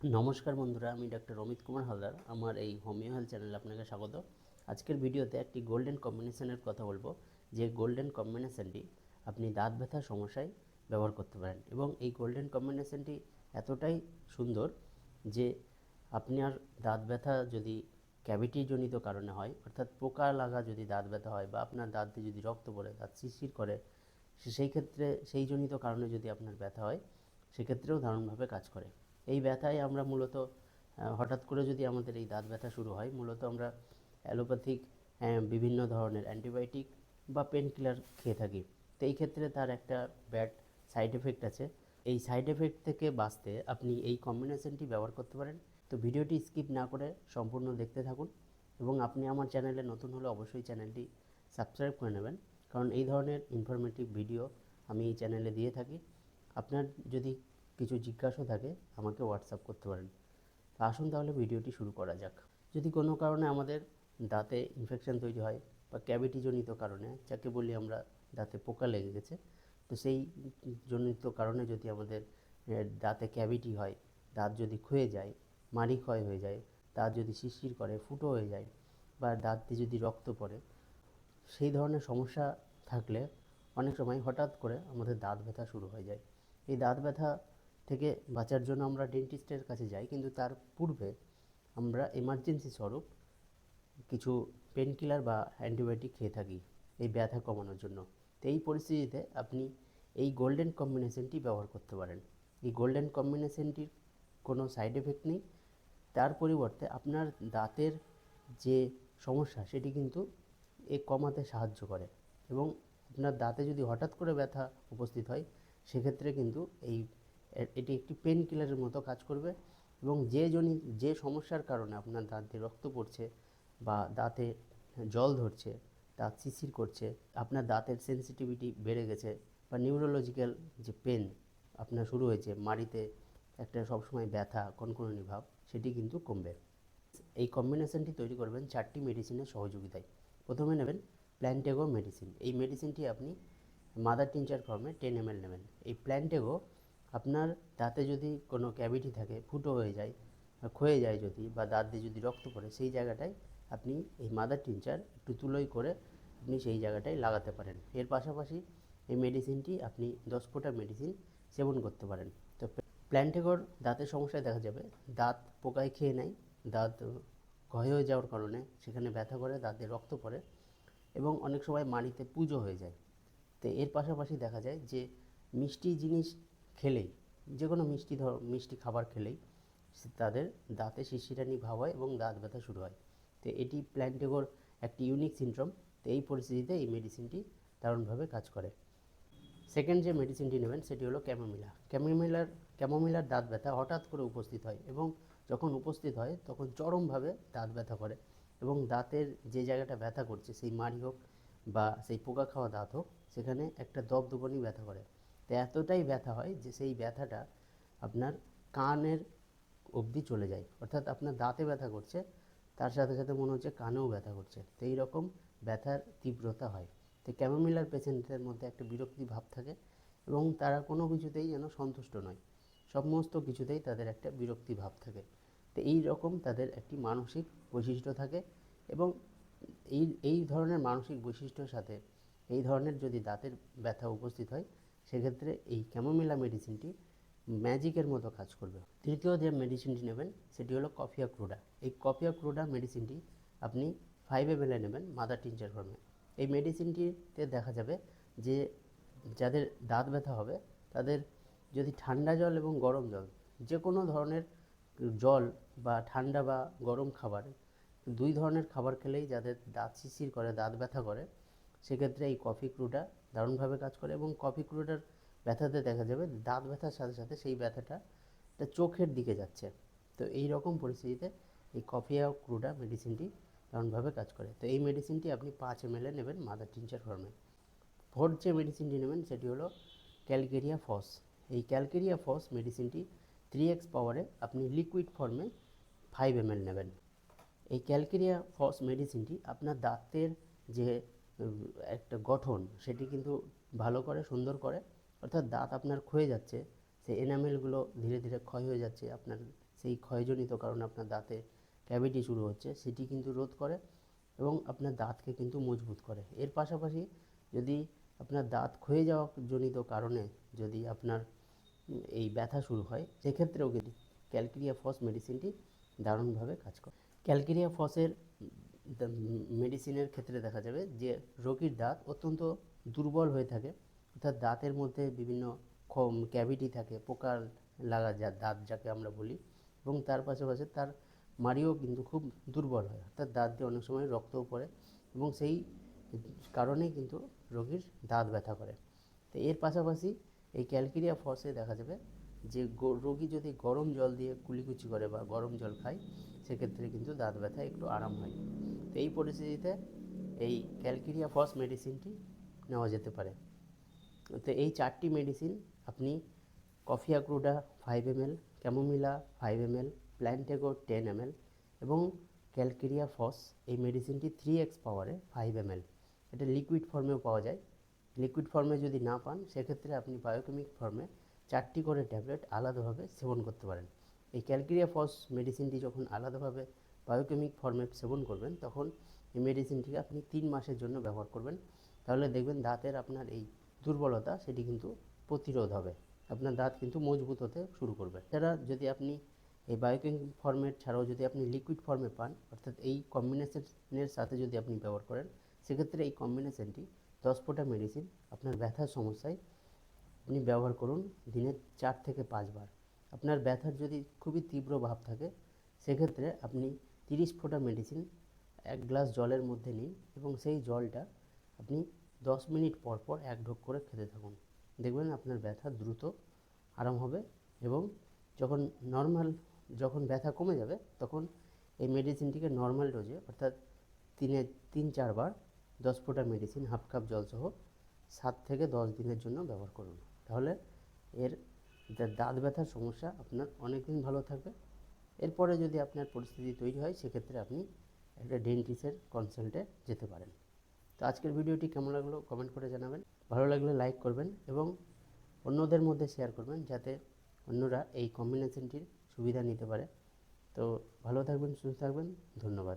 নমস্কার বন্ধুরা, আমি ডাক্তার অমিত কুমার হালদার। আমার এই হোমিও হেলথ চ্যানেলে আপনাকে স্বাগত। আজকের ভিডিওতে একটি গোল্ডেন কম্বিনেশনের কথা বলব। যে গোল্ডেন কম্বিনেশনটি আপনি দাঁত ব্যথার সমস্যায় ব্যবহার করতে পারেন এবং এই গোল্ডেন কম্বিনেশনটি এতটাই সুন্দর যে আপনার দাঁত ব্যথা যদি ক্যাভিটিজনিত কারণে হয়, অর্থাৎ পোকা লাগা যদি দাঁত ব্যথা হয় বা আপনার দাঁত যদি রক্ত পড়ে, দাঁত শিরশির করে সেই ক্ষেত্রে, সেই জনিত কারণে যদি আপনার ব্যথা হয়, সেক্ষেত্রেও দারুণভাবে কাজ করে। এই ব্যথায় আমরা মূলত হঠাৎ করে যদি আমাদের এই দাঁত ব্যথা শুরু হয়, মূলত আমরা অ্যালোপ্যাথিক বিভিন্ন ধরনের অ্যান্টিবায়োটিক বা পেন কিলার খেয়ে থাকি। তো এই ক্ষেত্রে তার একটা ব্যাড সাইড এফেক্ট আছে। এই সাইড এফেক্ট থেকে বাঁচতে আপনি এই কম্বিনেশনটি ব্যবহার করতে পারেন। তো ভিডিওটি স্কিপ না করে সম্পূর্ণ দেখতে থাকুন এবং আপনি আমার চ্যানেলে নতুন হলে অবশ্যই চ্যানেলটি সাবস্ক্রাইব করে নেবেন। কারণ এই ধরনের ইনফরমেটিভ ভিডিও আমি এই চ্যানেলে দিয়ে থাকি। আপনার যদি কিছু জিজ্ঞাসা থাকে, আমাকে হোয়াটসঅ্যাপ করতে পারেন। তো আসুন তাহলে ভিডিওটি শুরু করা যাক। যদি কোনো কারণে আমাদের দাঁতে ইনফেকশন তৈরি হয় বা ক্যাভিটিজনিত কারণে, যাকে বলি আমরা দাঁতে পোকা লেগে গেছে, তো সেই জনিত কারণে যদি আমাদের দাঁতে ক্যাভিটি হয়, দাঁত যদি ক্ষয়ে যায় মাড়ি ক্ষয় হয়ে যায়, দাঁত যদি শিরশির করে, ফুটো হয়ে যায়, বা দাঁত যদি রক্ত পড়ে, সেই ধরনের সমস্যা থাকলে অনেক সময় হঠাৎ করে আমাদের দাঁত ব্যথা শুরু হয়ে যায়। এই দাঁত ব্যথা থেকে বাঁচার জন্য আমরা ডেন্টিস্টের কাছে যাই, কিন্তু তার পূর্বে আমরা এমার্জেন্সি স্বরূপ কিছু পেন কিলার বা অ্যান্টিবায়োটিক খেয়ে থাকি, এই ব্যথা কমানোর জন্য। তো এই পরিস্থিতিতে আপনি এই গোল্ডেন কম্বিনেশনটি ব্যবহার করতে পারেন। এই গোল্ডেন কম্বিনেশনটির কোনো সাইড এফেক্ট নেই। তার পরিবর্তে আপনার দাঁতের যে সমস্যা, সেটি কিন্তু এ কমাতে সাহায্য করে এবং আপনার দাঁতে যদি হঠাৎ করে ব্যথা উপস্থিত হয়, সেক্ষেত্রে কিন্তু এই এটি একটি পেন কিলারের মতো কাজ করবে এবং যে জনি, যে সমস্যার কারণে আপনার দাঁত দিয়ে রক্ত পড়ছে বা দাঁতে জল ধরছে, দাঁত শিশির করছে, আপনার দাঁতের সেন্সিটিভিটি বেড়ে গেছে বা নিউরোলজিক্যাল যে পেন আপনার শুরু হয়েছে, মাড়িতে একটা সবসময় ব্যথা, কনকনানি ভাব, সেটি কিন্তু কমবে। এই কম্বিনেশনটি তৈরি করবেন চারটি মেডিসিনের সহযোগিতায়। প্রথমে নেবেন প্ল্যান্টেগো মেডিসিন এই মেডিসিনটি আপনি মাদার টিনচার ফর্মে টেন এম নেবেন। এই প্ল্যান্টেগো আপনার দাঁতে যদি কোনো ক্যাভিটি থাকে, ফুটো হয়ে যায় ক্ষয়ে যায় যদি, বা দাঁত দিয়ে যদি রক্ত পড়ে, সেই জায়গাটায় আপনি এই মাদার টিনচার একটু তুলোই করে আপনি সেই জায়গাটায় লাগাতে পারেন। এর পাশাপাশি এই মেডিসিনটি আপনি দশ ফোঁটা মেডিসিন সেবন করতে পারেন। তো প্ল্যান্টেগর দাঁতের সমস্যায় দেখা যাবে, দাঁত পোকায় খেয়ে নেয়, দাঁত ক্ষয় হয়ে যাওয়ার কারণে সেখানে ব্যথা করে, দাঁতে রক্ত পড়ে এবং অনেক সময় মাড়িতে পুজো হয়ে যায়। তো এর পাশাপাশি দেখা যায় যে মিষ্টি জিনিস খেলেই যে কোনো মিষ্টি ধর, মিষ্টি খাবার খেলেই তাদের দাঁতে শিশিরানি ভাব হয় এবং দাঁত ব্যথা শুরু হয়। তো এটি প্ল্যান্টেগোর একটি ইউনিক সিনড্রোম। তো এই পরিস্থিতিতে এই মেডিসিনটি দারুণভাবে কাজ করে। সেকেন্ড যে মেডিসিনটি নেবেন সেটি হলো ক্যামোমিলা ক্যামোমিলার ক্যামোমিলার দাঁত ব্যথা হঠাৎ করে উপস্থিত হয় এবং যখন উপস্থিত হয় তখন চরমভাবে দাঁত ব্যথা করে এবং দাঁতের যে জায়গাটা ব্যথা করছে, সেই মাড়ি হোক বা সেই পোকা খাওয়া দাঁত হোক, সেখানে একটা দপদপনি ব্যথা করে। তো এতটাই ব্যথা হয় যে সেই ব্যথাটা আপনার কানের অবধি চলে যায়। অর্থাৎ আপনার দাঁতে ব্যথা করছে, তার সাথে সাথে মনে হচ্ছে কানেও ব্যথা করছে। তো এই রকম ব্যথার তীব্রতা হয়। তো ক্যামোমিলার পেশেন্টদের মধ্যে একটা বিরক্তি ভাব থাকে এবং তারা কোনো কিছুতেই যেন সন্তুষ্ট নয়। সমস্ত কিছুতেই তাদের একটা বিরক্তি ভাব থাকে। তো এই রকম তাদের একটি মানসিক বৈশিষ্ট্য থাকে এবং এই এই ধরনের মানসিক বৈশিষ্ট্যের সাথে এই ধরনের যদি দাঁতের ব্যথা উপস্থিত হয় সেক্ষেত্রে এই ক্যামোমিলা মেডিসিনটি ম্যাজিকের মতো কাজ করবে। তৃতীয় যে মেডিসিনটি নেবেন, সেটি হলো কফিয়া ক্রুডা এই কফিয়া ক্রুডা মেডিসিনটি আপনি ফাইভ এম নেবেন মাদার টিনচার ফর্মে এই মেডিসিনটিতে দেখা যাবে যে যাদের দাঁত ব্যথা হবে, তাদের যদি ঠান্ডা জল এবং গরম জল যে কোনো ধরনের জল বা ঠান্ডা বা গরম খাবার, দুই ধরনের খাবার খেলেই যাদের দাঁত শিশির করে, দাঁত ব্যথা করে সেক্ষেত্রে এই কফি ক্রুটা দারুণভাবে কাজ করে এবং কফি ক্রুটার ব্যথাতে দেখা যাবে দাঁত ব্যথার সাথে সাথে সেই ব্যথাটা এটা চোখের দিকে যাচ্ছে। তো এই রকম পরিস্থিতিতে এই কফিয়া ক্রুটা মেডিসিনটি দারুণভাবে কাজ করে। তো এই মেডিসিনটি আপনি পাঁচ এম নেবেন মাদার টিনচার ফর্মে ফোর্থ যে মেডিসিনটি নেবেন সেটি হলো ক্যালকেরিয়া ফস এই ক্যালকেরিয়া ফস মেডিসিনটি থ্রি এক্স পাওয়ারে আপনি লিকুইড ফর্মে ফাইভ এম নেবেন। এই ক্যালকেরিয়া ফস মেডিসিনটি আপনার দাঁতের যে একটা গঠন, সেটি কিন্তু ভালো করে, সুন্দর করে, অর্থাৎ দাঁত আপনার ক্ষয়ে যাচ্ছে সেই এনামেলগুলো ধীরে ধীরে ক্ষয় হয়ে যাচ্ছে, আপনার সেই ক্ষয়জনিত কারণে আপনার দাঁতে ক্যাভিটি শুরু হচ্ছে, সেটি কিন্তু রোধ করে এবং আপনার দাঁতকে কিন্তু মজবুত করে। এর পাশাপাশি যদি আপনার দাঁত ক্ষয়ে যাওয়া জনিত কারণে যদি আপনার এই ব্যথা শুরু হয়, সেক্ষেত্রেও কিন্তু ক্যালকেরিয়া ফস মেডিসিনটি দারুণভাবে কাজ করে। ক্যালকেরিয়া ফসের মেডিসিনের ক্ষেত্রে দেখা যাবে যে রোগীর দাঁত অত্যন্ত দুর্বল হয়ে থাকে। অর্থাৎ দাঁতের মধ্যে বিভিন্ন ক্যাভিটি থাকে, পোকা লাগা যা দাঁত যাকে আমরা বলি। এবং তার পাশাপাশি তার মাড়িও কিন্তু খুব দুর্বল হয়। অর্থাৎ দাঁত দিয়ে অনেক সময় রক্তও পড়ে এবং সেই কারণেই কিন্তু রোগীর দাঁত ব্যথা করে। তো এর পাশাপাশি এই ক্যালকেরিয়া ফসে দেখা যাবে যে রোগী যদি গরম জল দিয়ে কুলিকুচি করে বা গরম জল খায়, সেক্ষেত্রে কিন্তু দাঁত ব্যথা একটু আরাম হয়। এই পরিস্থিতিতে এই ক্যালকেরিয়া ফস মেডিসিনটি নেওয়া যেতে পারে। তো এই চারটি মেডিসিন আপনি কফি আক্রুডা ফাইভ এম এল ক্যামোমিলা ফাইভ এম এল প্ল্যান্টেগো টেন এম এল এবং ক্যালকেরিয়া ফস এই মেডিসিনটি থ্রি এক্স পাওয়ারে ফাইভ এম এল এটা লিকুইড ফর্মেও পাওয়া যায়। লিকুইড ফর্মে যদি না পান, সেক্ষেত্রে আপনি বায়োকেমিক ফর্মে চারটি করে ট্যাবলেট আলাদাভাবে সেবন করতে পারেন। এই ক্যালকেরিয়া ফস মেডিসিনটি যখন আলাদাভাবে বায়োকেমিক ফর্মেট সেবন করবেন, তখন এই মেডিসিনটিকে আপনি তিন মাসের জন্য ব্যবহার করবেন। তাহলে দেখবেন দাঁতের আপনার এই দুর্বলতা, সেটি কিন্তু প্রতিরোধ হবে। আপনার দাঁত কিন্তু মজবুত হতে শুরু করবে। এছাড়া যদি আপনি এই বায়োকেমিক ফর্মেট ছাড়াও যদি আপনি লিকুইড ফর্মে পান, অর্থাৎ এই কম্বিনেশনের সাথে যদি আপনি ব্যবহার করেন, সেক্ষেত্রে এই কম্বিনেশনটি দশ ফোঁটা মেডিসিন আপনার ব্যথার সমস্যায় আপনি ব্যবহার করুন দিনে চার থেকে পাঁচবার। আপনার ব্যথার যদি খুবই তীব্র ভাব থাকে, সেক্ষেত্রে আপনি তিরিশ ফোঁটা মেডিসিন এক গ্লাস জলের মধ্যে নিন এবং সেই জলটা আপনি দশ মিনিট পর পর এক ঢোক করে খেতে থাকুন। দেখবেন আপনার ব্যথা দ্রুত আরাম হবে এবং যখন নর্মাল যখন ব্যথা কমে যাবে তখন এই মেডিসিনটিকে নর্মাল ডোজে অর্থাৎ তিনে, তিন চারবার দশ ফোঁটা মেডিসিন হাফ কাপ জলসহ সাত থেকে দশ দিনের জন্য ব্যবহার করুন। তাহলে এর দাঁত ব্যথার সমস্যা আপনার অনেক দিন ভালো থাকবে। এরপরে যদি আপনার পরিস্থিতি তৈরি হয়, সেক্ষেত্রে আপনি একটা ডেন্টিস্টের কনসাল্টে যেতে পারেন। তো আজকের ভিডিওটি কেমন লাগল কমেন্ট করে জানাবেন। ভালো লাগলে লাইক করবেন এবং অন্যদের মধ্যে শেয়ার করবেন যাতে অন্যরা এই কম্বিনেশনটির সুবিধা নিতে পারে। তো ভালো থাকবেন, সুস্থ থাকবেন, ধন্যবাদ।